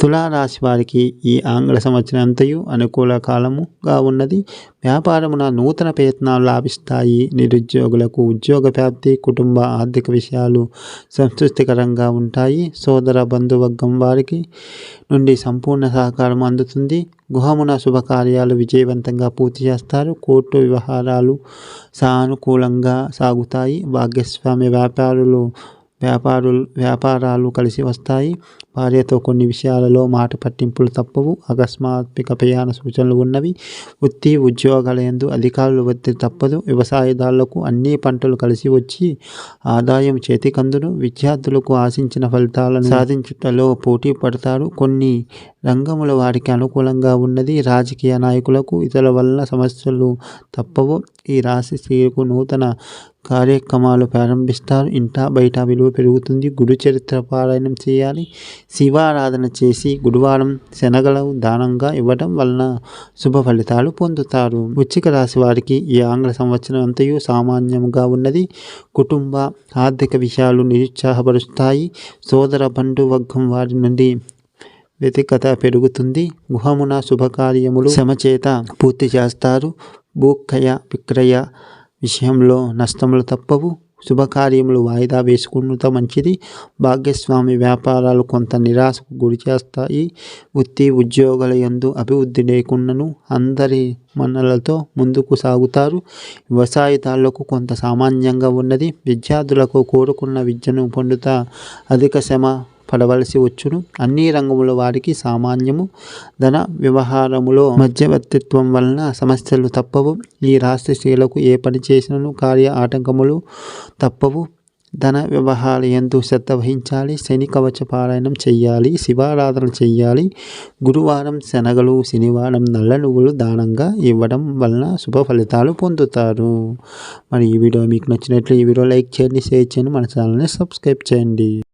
తులారాశి వారికి ఈ ఆంగ్ల సంవత్సరం అంతయు అనుకూల కాలముగా ఉన్నది. వ్యాపారమున నూతన ప్రయత్నాలు లాభిస్తాయి. నిరుద్యోగులకు ఉద్యోగ వ్యాప్తి కుటుంబ ఆర్థిక విషయాలు సంతృప్తికరంగా ఉంటాయి. సోదర బంధువర్గం వారికి నుండి సంపూర్ణ సహకారం అందుతుంది. గృహమున శుభకార్యాలు విజయవంతంగా పూర్తి చేస్తారు. కోర్టు వ్యవహారాలు సానుకూలంగా సాగుతాయి. భాగ్యస్వామి వ్యాపారులు వ్యాపారులు వ్యాపారాలు కలిసి వస్తాయి. భార్యతో కొన్ని విషయాలలో మాట పట్టింపులు తప్పవు. అకస్మాత్మిక ప్రయాణ సూచనలు ఉన్నవి. వృత్తి ఉద్యోగాల ఎందు అధికారులు ఒత్తిడి తప్పదు. వ్యవసాయదారులకు అన్ని పంటలు కలిసి వచ్చి ఆదాయం చేతికందును. విద్యార్థులకు ఆశించిన ఫలితాలను సాధించుటలో పోటీ పడతారు. కొన్ని రంగముల వారికి అనుకూలంగా ఉన్నది. రాజకీయ నాయకులకు ఇతరుల వలన సమస్యలు తప్పవు. ఈ రాశి స్త్రీలకు నూతన కార్యక్రమాలు ప్రారంభిస్తారు. ఇంట బయట విలువ పెరుగుతుంది. గురు చరిత్ర పారాయణం చేయాలి. శివారాధన చేసి గురువారం శనగలు దానంగా ఇవ్వడం వలన శుభ ఫలితాలు పొందుతారు. వృచ్చిక రాశి వారికి ఈ ఆంగ్ల సంవత్సరం అంతయు సామాన్యంగా ఉన్నది. కుటుంబ ఆర్థిక విషయాలు నిరుత్సాహపరుస్తాయి. సోదర బంధువర్గం వారి నుండి వ్యతికత పెరుగుతుంది. గుహమున శుభకార్యములు సమచేత పూర్తి చేస్తారు. భూక్రయ విక్రయ విషయంలో నష్టములు తప్పవు. శుభకార్యములు వాయిదా వేసుకున్నత మంచిది. భాగ్యస్వామి వ్యాపారాలు కొంత నిరాశకు గురి చేస్తాయి. వృత్తి ఉద్యోగాల ఎందు అభివృద్ధి లేకుండాను అందరి మన్నలతో ముందుకు సాగుతారు. వ్యవసాయదారులకు కొంత సామాన్యంగా ఉన్నది. విద్యార్థులకు కోరుకున్న విద్యను పొందుతా అధిక శ్రమ పడవలసి వచ్చును అన్ని రంగముల వారికి సామాన్యము. ధన వ్యవహారములో మధ్యవర్తిత్వం వలన సమస్యలు తప్పవు. ఈ రాష్ట్ర స్త్రీలకు ఏ పని చేసినను కార్య ఆటంకములు తప్పవు. ధన వ్యవహార ఎందు శ్రద్ధ వహించాలి. శని కవచ పారాయణం చెయ్యాలి. శివారాధన చెయ్యాలి. గురువారం శనగలు శనివారం నల్ల నువ్వులు దానంగా ఇవ్వడం వలన శుభ ఫలితాలు పొందుతారు. మరి ఈ వీడియో మీకు నచ్చినట్లు ఈ వీడియో లైక్ చేయండి షేర్ చేయండి మన ఛానల్ని సబ్స్క్రైబ్ చేయండి.